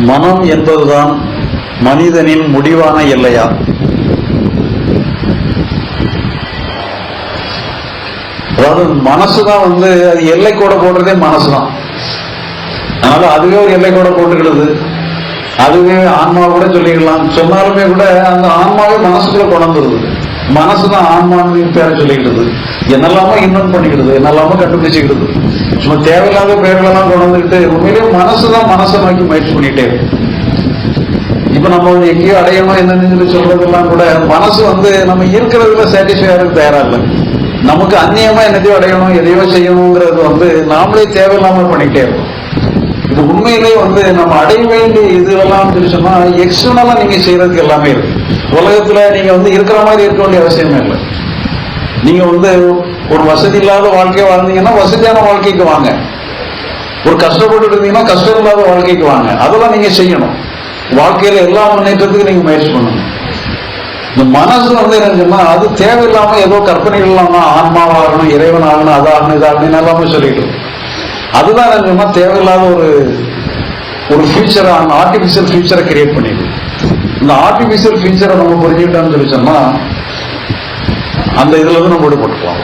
மனம் என்பதுதான் மனிதனின் முடிவான எல்லையா? அதாவது மனசுதான் வந்து அது எல்லை கூட போடுறதே மனசுதான். அதனால அதுவே ஒரு எல்லை கூட போட்டுக்கிறது அதுவே ஆன்மா கூட சொல்லிக்கலாம் சொன்னாலுமே கூட அந்த ஆன்மாவே மனசுக்குள்ள கொண்டுருது மனசுதான் ஆன்மான்னு பேரை சொல்லிக்கிடுது என்னெல்லாமோ இன்வென்ட் பண்ணிக்கிடுது என்னெல்லாமோ கண்டுபிடிச்சிக்கிடுது சும்மா தேவையில்லாத பேர்களெல்லாம் கொண்டு வந்துட்டு உண்மையிலேயே மனசுதான் மனசை நோக்கி முயற்சி பண்ணிட்டே இருக்கு. இப்ப நம்ம வந்து எங்கேயோ அடையணும் என்னன்னு சொல்லி சொல்றதெல்லாம் கூட மனசு வந்து நம்ம இருக்கிறதுல சாட்டிஸ்ஃபை ஆகிறதுக்கு தயாரா இல்லை. நமக்கு அந்நியமா என்னத்தையோ அடையணும் எதையோ செய்யணுங்கிறது வந்து நாமளே தேவையில்லாம பண்ணிட்டே இருக்கோம். இது உண்மையிலே வந்து நம்ம அடைய வேண்டிய இதுவெல்லாம் சொல்லி சொன்னா எக்ஸ்டர்னலா நீங்க செய்யறதுக்கு எல்லாமே இருக்கு. உலகத்துல நீங்க வந்து இருக்கிற மாதிரி இருக்க வேண்டிய அவசியமே இல்லை. நீங்க வந்து ஒரு வசதி இல்லாத வாழ்க்கையை வாழ்ந்தீங்கன்னா வசதியான வாழ்க்கைக்கு வாங்க. ஒரு கஷ்டப்பட்டு இருந்தீங்கன்னா கஷ்டம் இல்லாத வாழ்க்கைக்கு வாங்க. அதெல்லாம் நீங்க செய்யணும். வாழ்க்கையில எல்லா முன்னேற்றத்துக்கும் நீங்க முயற்சி பண்ணணும். இந்த மனசு வந்து என்னன்னா அது தேவையில்லாம ஏதோ கற்பனைகள் இல்லாம ஆன்மாவாகணும் இறைவன் ஆகணும் அதாகணும் இதாகணும் எல்லாமே சொல்லிட்டு அதுதான் அதுதான் என்னன்னா தேவையில்லாத ஒரு ஒரு ஃபியூச்சர் ஆர்டிபிஷியல் ஃபியூச்சரை கிரியேட் பண்ணிடுது இந்த ஆர்டிபிஷியல் ஃபியூச்சரை நம்ம புரிஞ்சுக்கிட்டோம்னு சொல்லி சொன்னா அந்த இதுல இருந்து நம்ம விடுபட்டுக்கலாம்